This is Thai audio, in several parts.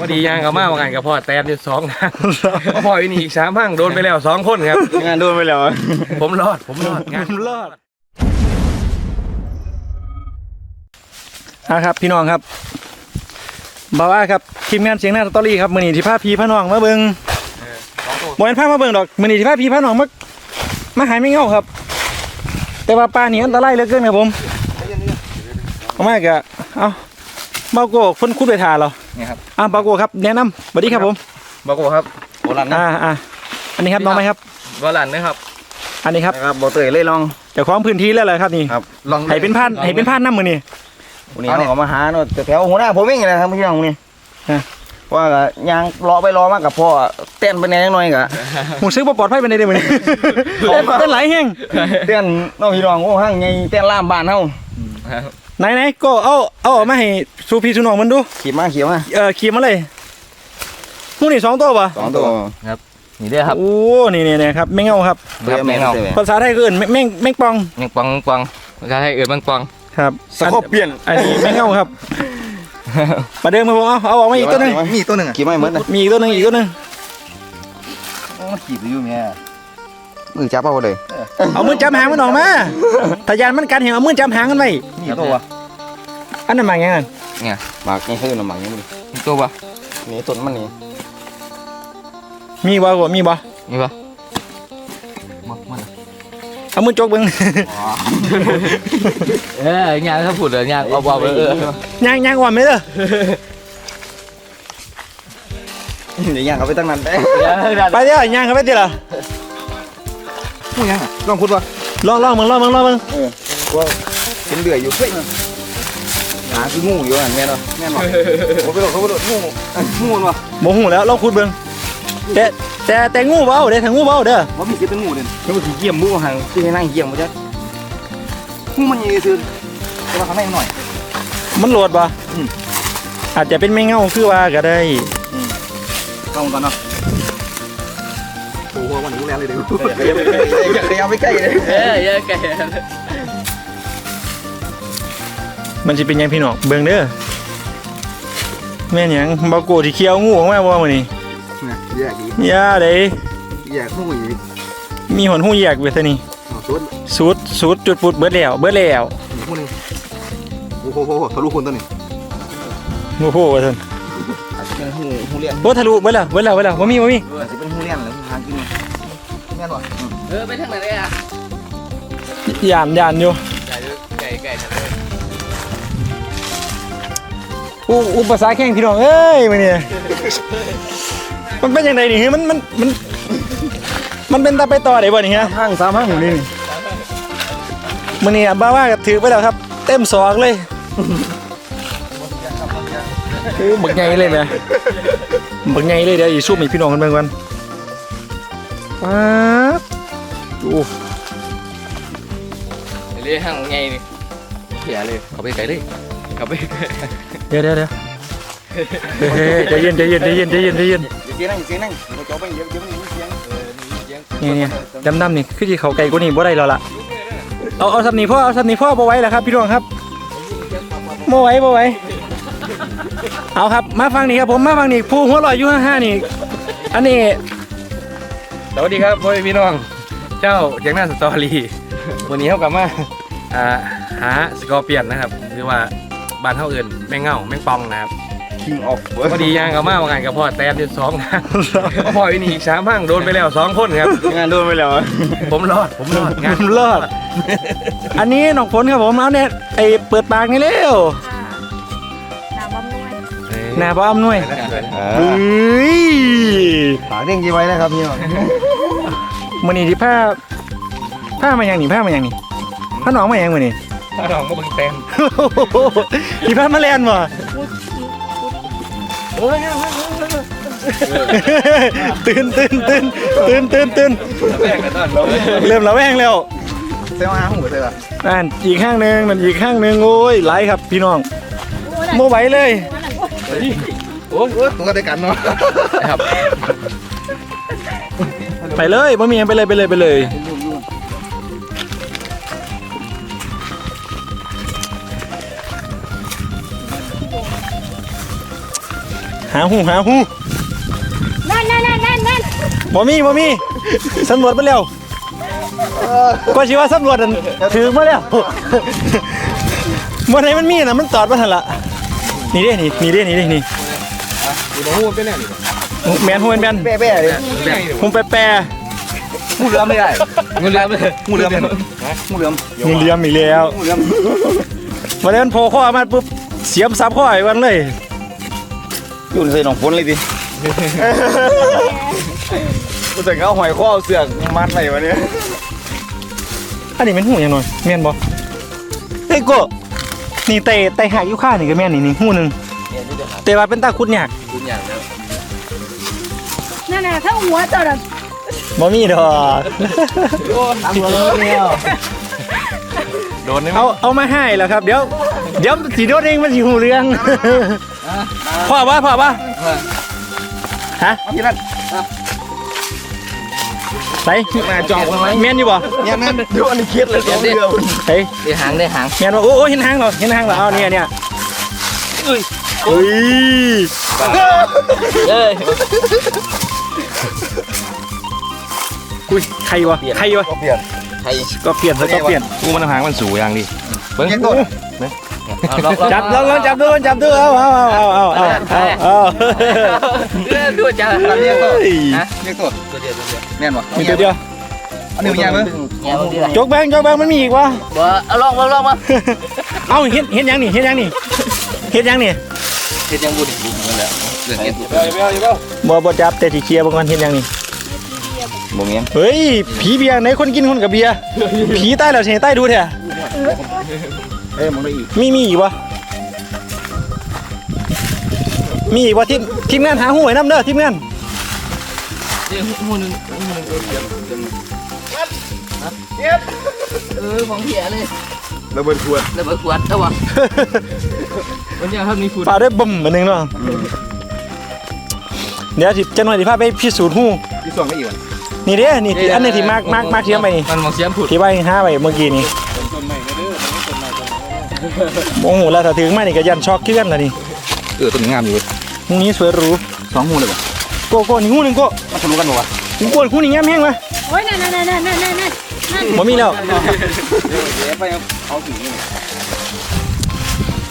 พอดียางกับมาว่ากันกับพ่อแตนอยู่สองทางพ่ออีนี่อีกสามพังโดนไปแล้วสองคนครับ งานโดนไปแล้ว ผมรอด ผมรอดงานรอดอะครับ พี่น้องครับบอกว่าครับทีมงานเสียงหน้าสตอรี่ครับมือนีที่พาพี่พาน้องมาเบิงบอลพามาเบิงดอกมือนีที่พาพี่พาน้องมามาหายไม่เงาครับ แต่ว่าปลานี่อันตรายเหลือเกินครับผมเอามากะเอาเบาโก้คนคุดไปทาเรานี่ครับอะเบาโก้ครับแนะนำสวัสดีครับผมบอกว่าครับโบราณนะอ่าอ่าอันนี้ครับน้องไหมครับวอลันนะครับ อันนี้ครับนะครับโบเตยเลยลองเจ้าของพื้นที่แล้วแหละครับนี่ครับลองให้เป็นพันให้เป็นพันน้ำมือนี่วันนี้เขามาหาเนาะแต่แถวหัวหน้าผมเองนะครับพี่น้องนี่ฮะว่าก็ยางรอไปรอมากกับพ่อเต้นไปแหน่หน่อยกะหูซื้อบ่ปลอดภัยไปในเดือนนี้เต้นเต้นไหลายแห้งเต้นน้องพี่น้องโอ้ห้างไงเต้นล่ามบ้านเฮา ไหนไหนก็เอาเอาออกมาให้สูพี่สูน้องมันดู ขี่มาขี่มาเออขี่มาเลยหูนี่สองตัวปะสองตัวนี่เด้อครับโอ้นี่นี่นี่ครับแมงเงาครับเบื่อแม่งครับเสียภาษาไทยก็เอื่นแมงแมงแมงปองแมงปองแมงปองจะให้เอื่นแมงปองครับสกอเปลี่ยนอันนี้แมงเงาครับประเดิมครับผมเอาเอาออกมาอีกตัวหนึงมีตัวหนึ่งขี่ไม่เหมือนนะมีอีกตัวหนึงอีกตัวหนึงมันขี่ไปอยู่แม่ มือจับเอาเลยเอามือจับหางมันออกมาถ้ายานมันกัดเห็นเอามือจับหางมันไว้มีตัวอันนั้นหมายยังไงหมากนี่คือหมากนี่มันมีตัวปะนี่ต้นมันนี่มีบ่บ่มีบ่มีปะมันเอามือจกเบิ่งเออยางถ้าพูดเลยยางเอาเอาเออย่างย่างอ่อนไหมเด้อเดี๋ยวย่างเขาไปตั้งนั้นได้ไปเด้อย่างเข้าไปเด้อล่ะ พูดยังลองพูดว่าลองลองมึงลองมึงลองมึงว่าเป็นเดือยอยู่เฮ้ยหาคืองูอยู่อะแม่เนาะแม่เนาะผมไปหลอกเขาไปหลอกงูอะงูมันวะโมหูแล้วลองขุดเบิ่งแต่แต่แต่งูเบเอาเด้อถ้างูเบเอาเด้อว่ามีสิเป็นงูเด่นแล้วมันถือเกี่ยมงูห่างที่ให้นั่งเกี่ยมมันจะงูมันยีคือแต่ว่าข้างในหน่อย มันโหลดบ่อืม อาจจะเป็นแมงเง่าคือว่าก็ได้ลองก่อนเนาะ โอ้โหวันนี้แรงเลยเดี๋ยวเดี๋ยวเอาไปใกล้เลยเออเยอะแก่มันสิเป็นหยังพี่น้องเบิ่งเด้อแม่นหยังบ่โกที่เคี้ยวงูออกมาบ่มื้อนี้แยกดีย่าเด้แยกงูอีกมีหอนหูแยกเว้ยซะนี่สุดสูดสูดจุดปุดเบิดแล้วเบิดแล้วงูนึงโอ้โหทะลุคนตัวนี้โอ้โหว่าซั่นอาจจะ เป็นงูงูเลี้ยนโอ้ทะลุเบิดแล้วเบิดแล้วเบิดแล้วบ่มีบ่มีอาจจะเป็นงูเลี้ยนหรือหางกินแม่นวะเออไปทางไหนเลยอะย่านย่านอยู่ไก่ไก่ไก่อุอุปสรรคแข่งพี่น้องเอ้ยมื้อนี้มันเป็นจังไดนี่มันมันมันมันเป็นตาไปต่อได้บ่นี่ฮะห้างสามห้างอยู่นี่มื่อนี้บ้าว่าก็ถือไปแล้วครับ เต็มสอกเลย โอ้บักใหญ่เลยแหมบักใหญ่เลยเดี๋ยวอีสู้มีพี่น้องกันเบิ่งกันป๊าบโอ้เรียกห้างไงนี่เขียเลยเอาไปไกลเลยเอาไปเดี๋ยวเดี๋ยวเดี๋ยวเฮ้ยใจเย็นใจเย็นใจเย็นใจเย็นใจเย็นเสียงนั่งเสียงนั่งเราจะไปเดี๋ยวเดี๋ยวมันมีเสียงนี่นี่ดำดำๆนี่คือที่เขาไก่กว่านี่บ่ได้แล้วล่ะเอาเอาสับหนีพ่อเอาสับหนีพ่อบ่ไหว้แล้วครับพี่น้องครับบ่ไหว้บ่ไหว้ เอาครับ มาฟังนี่ครับผมมาฟังนี่ผู้หัวลอยอยู่ห้าๆนี่ อันนี้สวัสดีครับพ่อแม่พี่น้อง เจ้าเจียงหน้าสตอรี่วันนี้เขากลับมาอ่าหาสกอร์เปียนนะครับหรือว่าบ้านเท่าอื่นแมงเง่าแมงปองนะครับ คิงออฟพอดียางกับมาว่ากันกับพ่อแตนอยู่สองทางพ่ออีนี่อีกสามพังโดนไปแล้วสองคนครับ งานโดนไปแล้วผมรอดผมรอดงานผมรอดอันนี้น้องฝนครับผมเอาเนี่ยไอเปิดปากนี่เร็ว น้ำบำรุงหน้าบ่อำนวยเอเฮ้ยฝากเด้งกี่ไว้นะครับพี่น้องมื้อนี้ที่ผ้าผ้ามาอย่างนี่ผ้ามาอย่างนี่ผ้าหนองมาอย่างมื้อนี้ถ้าน้องมาเบิ่งแตนที่ผ้ามาแลนบ่โอ้ยตื่นตื่นตื่นตื่นตื่นตื่นแตกกันตอนเราเริ่มระแวงแล้วเซลล์อาหัวเธอนั่นอีกข้างหนึงมันอีกข้างหนึงโอ้ยไหลครับพี่น้อง โมไหวเลยโอ้ยโอ้ตัวได้กันเนาะครับ ไปเลยบ่มีหยังไปเลยไปเลยไปเลยหหาหูหาหูนั่นนั่นนั่นนั่นนั่นบ่มีบ่มีสำรวจไปแล้วก็ชิว่าสำรวจอันถือมาแล้วบ่ไหนมันมีน่ะมันตอดมาหั่นละ นี่เด้นี่นี่เด้นี่เด้นี่อยู่ในหูเป็นแน่นี่แมนหูแมนแมนแป้ๆเลยผมไปแปรงูเหลือมไม่ได้เงินเดือนเลยงูเหลือมงูเหลือมงูเหลี่ยมอีกแล้วงูเหลือมวันนั้นโผล่ข้อมาปุ๊บเสียมซับข้อไอ้วันเลยอยู่ในใส่หนองฝนเลยดิกูใส่เอาหอยข้อเอาเสือกมัดไหนวะเนี่ยอันนี้เป็นหูยังหน่อยแม่นบ่เฮ้ยโก นี่ไตไตหักอยู่ข้างนี่ก็แม่นนี่นี่หูหนึงแต่ว่าเป็นตาคุดยากคุณอย่างแล้วนั่นน่ะถ้าหัวเจ้าน่ะบ่มีดอกทำเลยเนี่ยโดนได้ไหมเอาเอามาให้แล้วครับ เดี๋ยว เดี๋ยวสีโดนเองมันสิหูเรื่องพ่อว่าพ่อว่าฮะพี่นั ทไปมาจอบกันไหมแม่นอยู่บ่เนี่ยนั่นดูอันนี้เครียดเลยสองเดือนไปได้หางได้หางแม่นบ่โอ้โอ้เห็นหางเหรอเห็นหางเหรอเอาเนี่ยเนี่ยเอ้ยเอ้ยเอ้ยอุ้ยใครวะใครวะเปลี่ยนใครก็เปลี่ยนซะก็เปลี่ยนกูมันหางมันสูงอย่างดิเบิ้งยังต้น เอาลองลองจับลองลองจับดูจับดูเอาเอาเอาเอาเอาเอาเอาเออดูจ้าตามเรียกต้นฮะเรียกต้นตัวเดียวตัวเดียวแม่นวะมีตัวเดียวอันนี้มันยังมั้ยแง่มึงดีละจกแบงจกแบงมันมีอีกวะบ่เอาลองมาลองมาเอาเห็นเห็นยังนี่เห็นยังนี่เห็นยังนี่เฮ็ดยังบุญบุญเหมือนแล้วเรื่องเฮ็ดเดี๋ยวเดี๋ยวเดี๋ยวบ่บ่จับแต่ที่เคลียร์บางวันเห็นยังนี่บ่เงี้ยเฮ้ยผีเบียร์ไหนคนกินคนกับเบียร์ผีใต้แล้วใช่ใต้ดูเถอะ เอ้ยมึงได้อีกมีมีอีกวะมีอีกวะทีมทีมงานหาหวยน้ำเด้อทีมงานเรื่องหูนึงหูนึงเออเดี๋ยวเดี๋ยวเออของเหี้ยเลยระเบิดขวดแล้วเบิดขวดเอาวะวันนี้ครับมีฝุ่นปลาด้วยบ่มอันหนึงเนาะเดี๋ยวสิจะหน่อยสิพาไปพิสูจน์หูที่สองก็อีกวะนี่เด้นี่ที่อันนี้ที่มากมากมากเทียมไปนี่มันมองเสียมผุดที่ว่าห้าไปเมื่อกี้นี่ โอ้โหแล้วถ้าถึงมานี่ก็ยันช็อกขี้กันแล้วนี่เออต้นนี้งามอยู่เว้ยหูนี้สวยหรูสองหูเลยป่ะโกโก้นี่หูหนึงโก้มันทะลุกันป่ะวะหูโก้หูนี่งามแห้งวะโอ้ยนั่นนั่นนั่นนั่นนั่นนั่นนั่นบ่มีแล้วเดี๋ยวไปเอาถึงนี่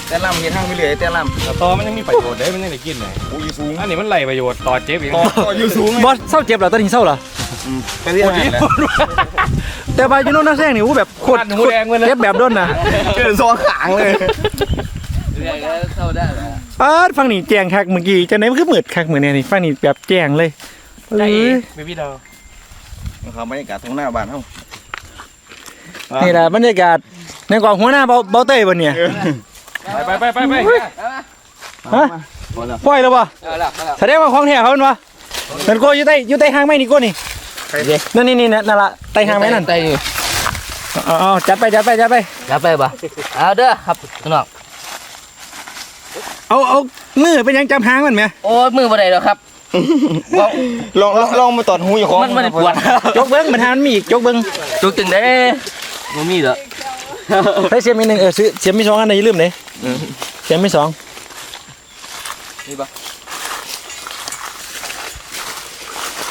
แต่ลำเห็นทางไปเรื่อยแต่ลำตอมันยังมีประโยชน์ได้มันยังได้กินเลยโอ้ยสูงอันนี้มันไหลประโยชน์ต่อเจ็บอีกต่อต่ออยู่สูงบอสเศร้าเจ็บเหรอตอนนี้เศร้าเหรอไปเรียนงานแล้วแต่บายูโน่นักแซงนี่หูแบบโคตรหูแดงเลยนะเจ็บแบบด้นนะเกินสองขางเลยเรื่องแล้วเข้าได้แล้วป้าดฟังนี่แจงคักเมื่อกี้จังไหนมันคือมืดคักเหมือนเนี่ยนี่ฟังนี่แบบแจงเลยใจเอ้ยเบบี้ดาวนะครับบรรยากาศตรงหน้าบ้านเฮานี่แหละบรรยากาศในกองหัวหน้าเบาเบาเต้ยบนเนี่ย ไปไปไปไปฮะปล่อยแล้วปะเอาละเอาละแสดงว่าของแท้เขาเป็นปะนั่นโก้อยู่ใต้อยู่ใต้หางไม้นี่โก้นี่นั่นนี่นี่นั่นละใต้หางไม้นั่นไตอยู่อาเอจัดไปจัดไปจัดไปรับไปบ่เอาเด้อครับน้องเอาเอามือเป็นยังจำหางมันไหมโอ้มือบ่ได้ดอกครับลองลองลองมาตอดหูอยู่ของมันมันปวดจกเบิ้งมันหามันมีอีกจกเบิ้งจุกจึงได้บ่มีเด้อ ใช้เสียมอีกหนึ่งเออซื้อเสียมมีสองอันไหนอย่าลืมเลยเสียมมีสองนี่บ่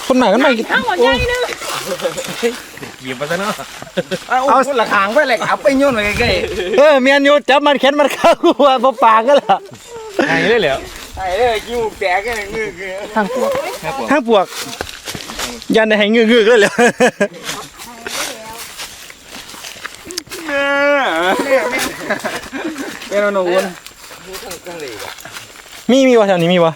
คนหมากันใหม่ข้างหัวใหญ่นึงหยิบมาซะเนาะเอาคนละขางไปแหลกเอาไปโยนไปใกล้เออเมียนอยู่จับมันแขนมันเข้าหัวบ่ปากกันล่ะหายเลยเหรอๆไอ้เด้อกิ้วแตกกันงือคือห้างปวกห้างปวกยันได้ให้งือกๆเลยเหรอ เป็นเอาหนูวนมีมีวะแถวนี้มีวะ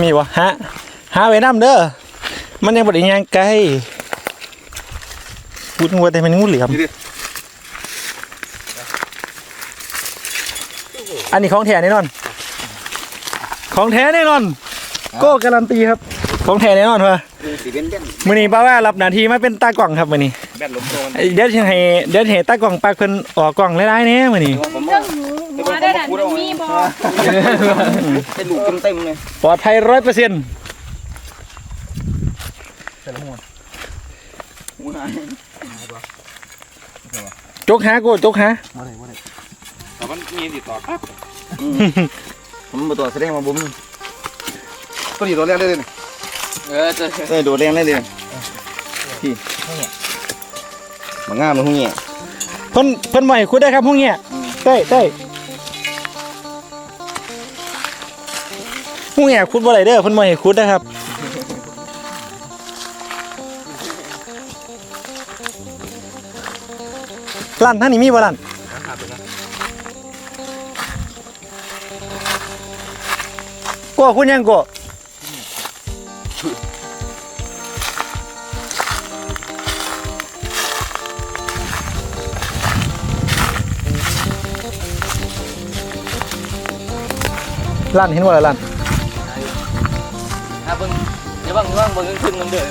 มีวะฮะหาไว้น้ำเด้อมันยังบไดย่างไกลพูดงัวแต่มันงูเหลี่ยมอันนี้ของแท้แน่นอน ของแท้แน่นอน โก้การันตีครับ ของแท้แน่นอนเพื่อสีเป็นเป็นมื่อนี้ป้าว่ารับหน้าที่มาเป็นตากล่องครับมื่อนี้แบตลมโดนเดี๋ยวจะให้เดี๋ยวจะให้ตากล่องปากเพิ่นออกกล่องหลายๆแหน่มื่อนี้ผมเรื่องหูหัวได้ดันมันมีบ่เป็นลูกเต็มๆเลยปลอดภัยร้อยเปอร์เซ็นต์หูหายจกหาโกจกหาแต่มันมีติดต่อครับ ผมมาตัวแสดงมาบุ้มตัวนี้ตัวแรกเลยเลยเออจะเออโดดแรงเลยเลยพี่มางามเลยหุ้งเงี้ยเพิ่นเพิ่นบ่ให้คุดได้ครับพวกเนี้ยเต้ยเต้ยพวกเนี้ยคุดบ่ได้เด้อเพิ่นบ่ให้คุดนะครับลั่นท่านนี่มีบ่ลั่น กัวคุณยังกัวลั่นเห็นบ่ล่ะลั่นถ้าเบิ่งเดี๋ยวเบิ่งเบิ่งเบิ่งขึ้นมันเดือด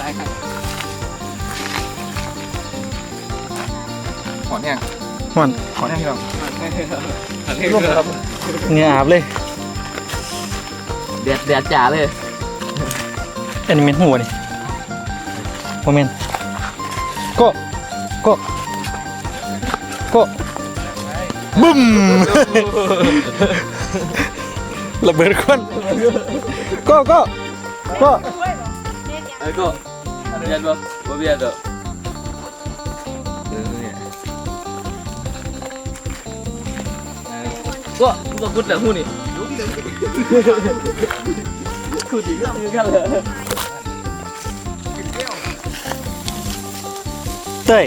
หลายครั้งหอนแห้งม่วนหอนแห้งพี่น้องร่วมครับเหงื่ออาบเลยแดดแดดจ๋าเลยอันนี้เม็นหัวนี่โมเมนก็ก็ก็บึ้มระเบิดควันก็ก็ก็ไอ้ก็เบียดบ่บ่เบียดดอกก็ก็พูดแต่หูนี่ พูดอีกแล้วกันเลยเต้ย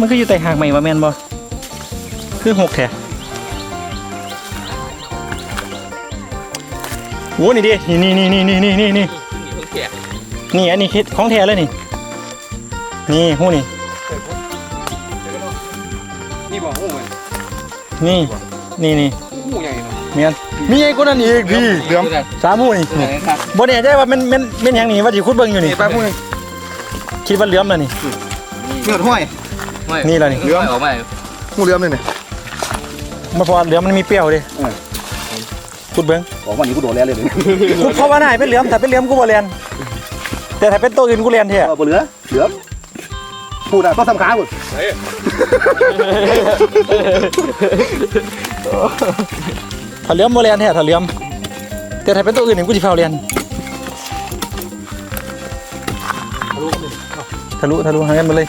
มันก็อยู่แต่หากใหม่มาแมนบ่คือหกแท้โว้นี่ดิ นี่นี่นี่นี่นี่นี่นี่เพิ่งแขกนี่อันนี้คิดของแท้เลยนี่ นี่หูนี่ นี่บอกหูมันนี่ นี่นี่หูใหญ่เนาะเมียน มีไอ้คนนั้นอีกพี่เหลือมสามหูนี่ไหนครับบ่แน่ใจว่ามันมันเป็นหยังนี่ว่าที่คุดเบิ่งอยู่นี่นี่แป๊บนึงคิดว่าเหลือมแล้วนี่เงือดห้อยนี่แล้วนี่เรื่องออกมาหูเลี้ยมเลยเนี่ยมาพอเหลือมมันมีเปรี้ยวดิคุดเบิ่งบอกวันนี้กูโดดแล้วเลยเลยคุดเพราะว่าน่าเป็นเหลือมแต่เป็นเหลือมกูบ่เรียนแต่ถ้าเป็นตัวอื่นกูเรียนแท้เออบ่เหลือเหลือพูดอะก็สำคัญหมด ถ้าเหลือมบ่เรียนแท้ถ้าเหลือมแต่ถ้าเป็นตัวอื่นนี่กูสิเฝ้าเรียนทะลุทะลุหากันไปเลย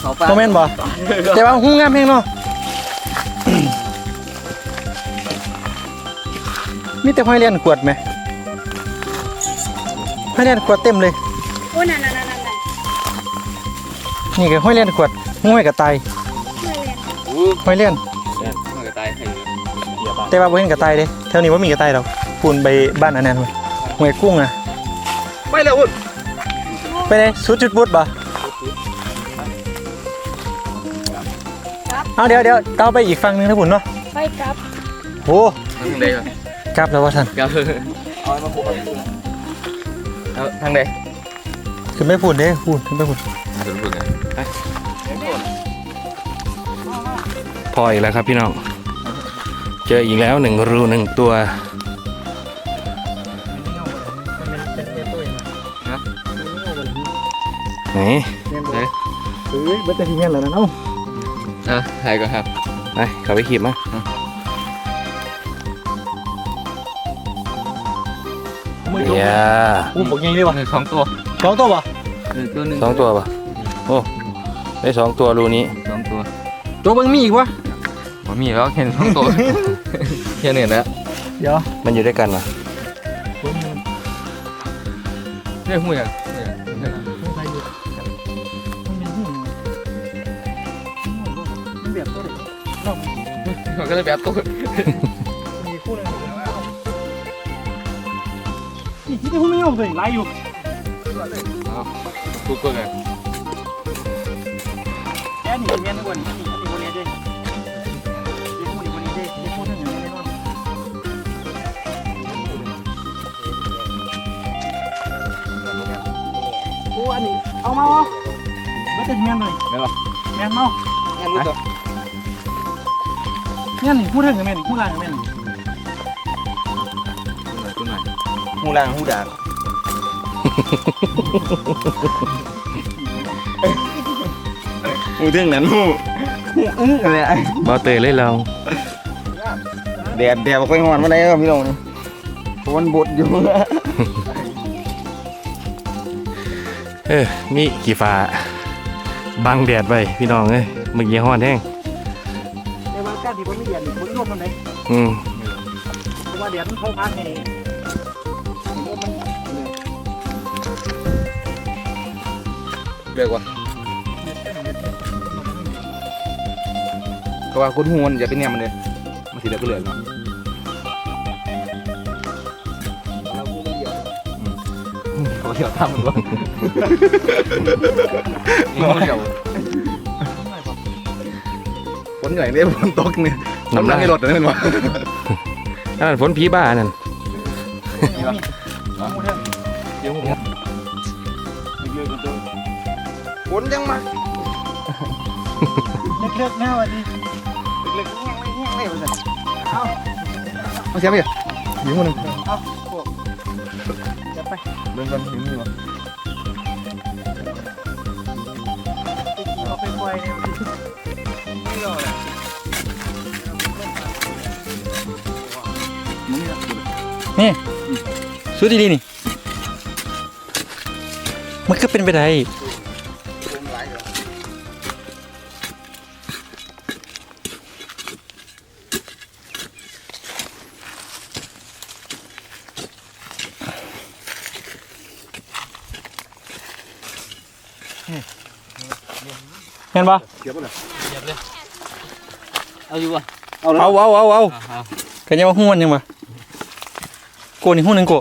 เขาปลาโมเมนต์บ่แต่ว่าหูงามแฮงเนาะมีแต่ห้อยเรียนขวดไหม ห้อยเรียนขวดเต็มเลย โอ้นั่นนั่นนั่นนั่นนี่ก็ห้อยเรียนขวดห้อยกระต่ายเพื่อนเรียนห้อยเรียนมันก็ตายให้แต่ว่าบ่เห็นกระต่ายเด้แถวนี้ว่ามีกระต่ายดอกปูนไปบ้านอันนั้นเว้ยห้วยกุ้งอะไปแล้วหุ่นไปไหนสุดจุดบุดบ่เอาเดี๋ยวเดี๋ยวก้าวไปอีกฝั่งหนึงนะพุ่นเนาะไปกลับโอ้ทางใดครับกลับแล้วว่าท่านครับ เอาทางใดขึ้นไม่พุ่นเด้พุ่นขึ้นไม่พุ่นสุดบุญพออีกแล้วครับพี่น้อง เจออีกแล้วหนึ่งรูหนึ่งตัวไหนเฮ้ยเบิดแต่ทีเงี้ยแล้วนะเนาะอะถ่ายก่อนครับ ไปขับไปขีบมา เย้อู้บอกยังเลยว่ะสองตัวสองตัวบ่ตัวหนึ่งสองตัวป่ะโอ้ได้สองตัวรูนี้สองตัว ตัวเบิ่งมีอีกวะผมมีแล้วเห็นสองตัวแค่นี้แล้วเดี๋ยวมันอยู่ด้วยกันเหรอเรื่องหูยังมันก็เลยแบบตัว ที่ที่พูดไม่ออกเลยไล่อยู่กูก็เลยแค่นี้เงี้ยนึกว่านี่อันนี้อันนี้คนนี้เด้ยี่พูดคนนี้เด้ยี่พูดถึงอย่างนี้แน่นอนโอ้อันนี้เอามาวะไม่จะแม่นเลยแม่นบ่แม่นเนาะงั้นรู้ตัวแม่นนี่พูดถึงกับแม่นนี่พูดล่างกับแม่นนี่คุณหน่อย หูล่างหูดากหูถึงนั้นหูหูอื้ออะไรไอ้บอเตยเลยเราแดดแดดบ่ค่อยร้อนมาได้ครับพี่น้องนี่เพราะมันบดอยู่ เออมีกี่ฟ้าบังแดดไปพี่น้องเอ้ยเมื่อกี้ฮ้อนแห้งในวันการที่ผมไม่เรียนนี่ผมร่วมมันไหนอืม เพราะว่าเดี๋ยวมันเข้าพักไง เลือกว่าก็ว่าคุณหูมันอย่าเป็นแนวมันเลยมันสิเลือกก็เหลือเนาะเขาเดี๋ยวทำมันก่อนเขาเดี๋ยวฝนใหญ่เนี่ยฝนตกเนี่ยน้ำลังให้รถนะเป็นวะนั่นฝนผีบ้านั่นเดี๋ยวผม ฝนยังมาเล็กๆแน่วันนี้เล็กๆแห้งไม่แห้งไม่เลยเอาเอาเสียไปอะยิงคนหนึ่งจะไปเบิ่งกันยิงมือวะเอาไปปล่อยนี่สุดดีๆนี่ มันก็เป็นไปได้ ห็นปะเสียบไปเลยเอาอยู่วะเอาแล้วเอาเอาเอาเอาเอากันยังว่าหุ้นยังปะโกนี่หุ้นหนึ่งโก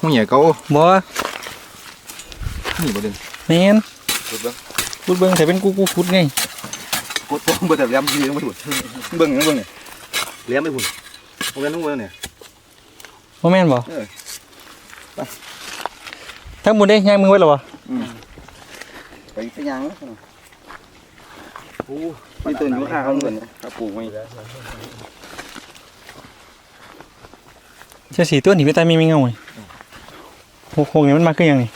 หูใหญ่เขาบอหนีประเด็นแมนกดเบิ่งพูดเบิ้งแต่เป็นกูกูฟุดไงกดเบิ่งเบิ่งแต่เลี้ยมยืนไม่ถูกเบิ่งยังเบิ่งเนี่ยเลี้ยมไม่ถูกเอาเลี้ยมนุ่งเบิ่งเนี่ยว่าแม่นบ่เออไป ทั้งหมดได้ย่างมือไว้หรอวะไปไปยังโอ้ไม่ตื่นอยู่ข้างเขาเหมือนครับปลูกไว้เจ้าสีตัวนี้ไม่ตายมีมีเงาไงโหโหเนี่ยมันมาคือหยังนี่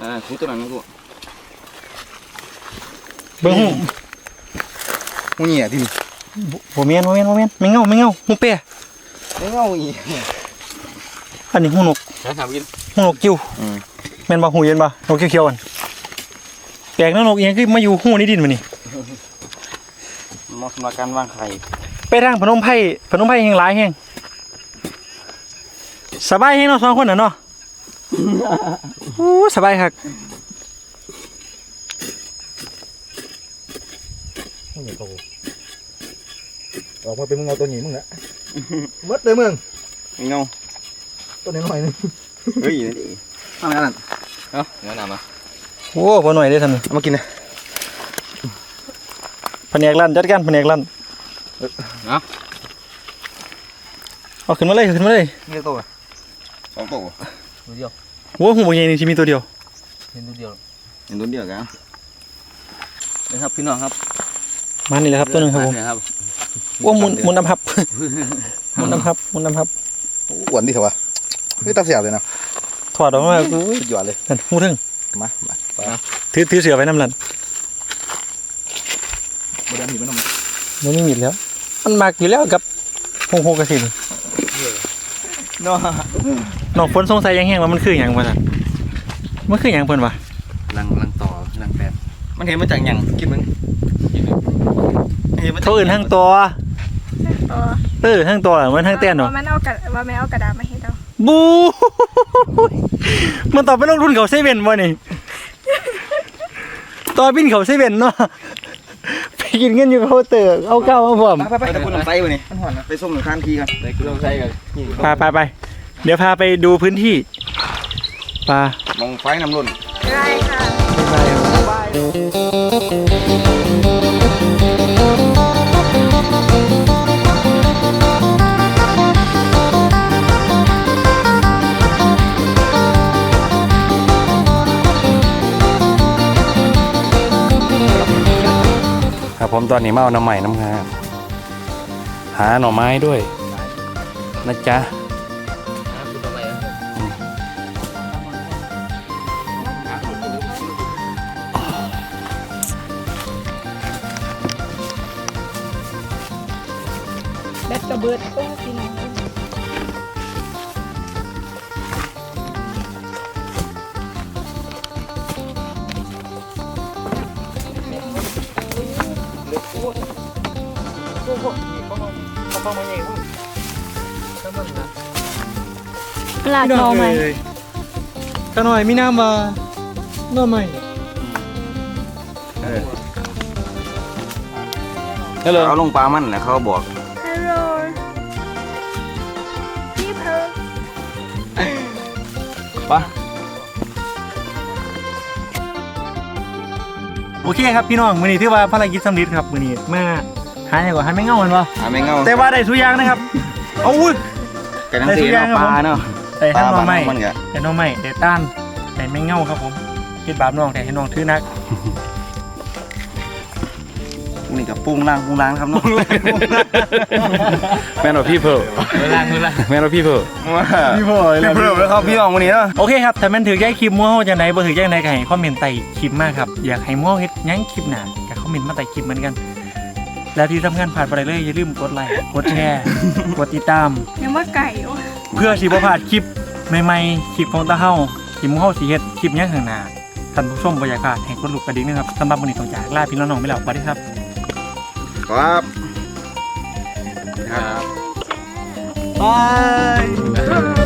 อ่าคูตัวนั้นกูเบิ้งหูหูใหญ่ที่นี่บ่แม่นบ่แม่นบ่แม่นไม่เงาไม่เงาหูเปีย ไม่เงาอีอันนี้หูนกใช้ถามกินหูนกจิ้วอืมแม่นบ่หูเย็นบ่นกเขียวๆอันแปลกนะนกอีหยังคือมาอยู่หูในดินมานี่เหมาะสำหรับการวางไข่ไปทางพนมไพรพนมไพรแห่งหลายแห่งสบายแห่งเนาะสองคนน่ะเนาะอู้สบายคักออกมาเป็นมึงเอาตัวหนีมึงละ มดเลยมึงเงาตัวน้อยนึงเฮ้ยนี่ดิทำงานนั่นเอาเดี๋ยวน้ำมาโอ้บ่หน่อยเด้ท่านนี่เอามากินนะแผนกลั่นจัดการแผนกลั่นเอาขึ้นมาเลยขึ้นมาเลยนี่ตัวสองตัวตัวเดียวโอ้หูบ่ใหญ่นี่สิมีตัวเดียวเห็นตัวเดียวเห็นตัวเดียวกันเลยครับพี่น้องครับมานี่แหละครับตัวหนึงครับผม เนี่ยครับโอ้หมุนหมุนน้ำพับหมุนน้ำพับหมุนน้ำพับอ้วนดิเถอะวะไม่ตาเสียบเลยนะถอดออกมากูสุดยอดเลยนั่นหูถึงมามาถือถือเสือไว้น้ำลั่นโมเดลหนีมันทำไมมันไม่มีแล้ว มันมักอยู่แล้วกับหงหงกระสินเนาะน้องฝนสงสัยยังแห้งว่ามันคืออย่างวะน่ะมันคืออย่างเพิ่นวะลังลังต่อลังแปดมันเห็นมาจากหยังกินมึง เห็นมาจากเขาอื่นทั้งตัว ตัวเออทั้งตัวเหมือนทั้งเต้นเนาะว่ามันเอากระว่ามันเอากระดาษมาให้เราบูมันต่อไปลงทุนเขาเซเว่นวะนี่ต่อบินเขาเซเว่นเนาะไปกินเงินอยู่เคาน์เตอร์เอาข้าวมาพร้อม ไปไปไปตะกุนลำไส้ไปนี่มันหอนนะไปส่งหนึ่งคันทีกันได้คือเราใช้กันไปไปไป เดี๋ยวพาไปดูพื้นที่ปลามองไฟน้ำล้น ได้ค่ะไผมตอนนี้มาเอาน้ำใหม่น้ำงาหาหน่อไม้ด้วยนะจ๊ะน้ำคือตัวใหม่นะแบตกระเบิด ลาดนอไหมก็หน่อยมีน้ำว่าหน่อใหม่ฮัลโหลเอาลงปลามันแหละเขาบอก ฮัลโหลพี่เพิร์ปะโอเคครับพี่น้องมื้อนี้ถือว่าภารกิจสำเร็จครับมื้อนี้มาหาอย่างก่อนหาไม่เงามันบ่หาไม่เงาแต่ว่าได้ทุกอย่างนะครับเอาอุ้ยไก่ทั้งสี่เนาะปลาเนาะ ได้ทั้งหน่อไม้มันก็ได้หน่อไม้ได้ต้านได้ไม่เงาครับผมคิดบาปน้องแต่ให้น้องถือนักนี่กับปรุงล่างปรุงล่างครับเนาะแมน of people เวลาเวลาแมน of people พี่พ่อพี่เพิ่มแล้วครับพี่น้องวันนี้เนาะโอเคครับถ้ามันถือแย่คลิปมั่วจังไหนบ่ถือแย่งไหนก็ให้คอมเมนต์ใต้คลิปมากครับอยากให้มั่วเฮ็ดหยังคลิปหน้าก็คอมเมนต์มาใต้คลิปเหมือนกันแล้วที่สำคัญผ่านไปเลยอย่าลืมกดไลค์กดแชร์กดติดตามยังว่าไก่โอ้ เพื่อสิบ่พลาดคลิปใหม่ๆคลิปของตาเฮาที่หมู่เฮาสิเฮ็ดคลิปหยังข้างหน้าท่านผู้ชมบ่อยากพลาดให้กดลูกกระดิ่งนะครับสำหรับวันนี้ต้องจากลาพี่น้องๆไปแล้วสวัสดีครับ ครับครับบาย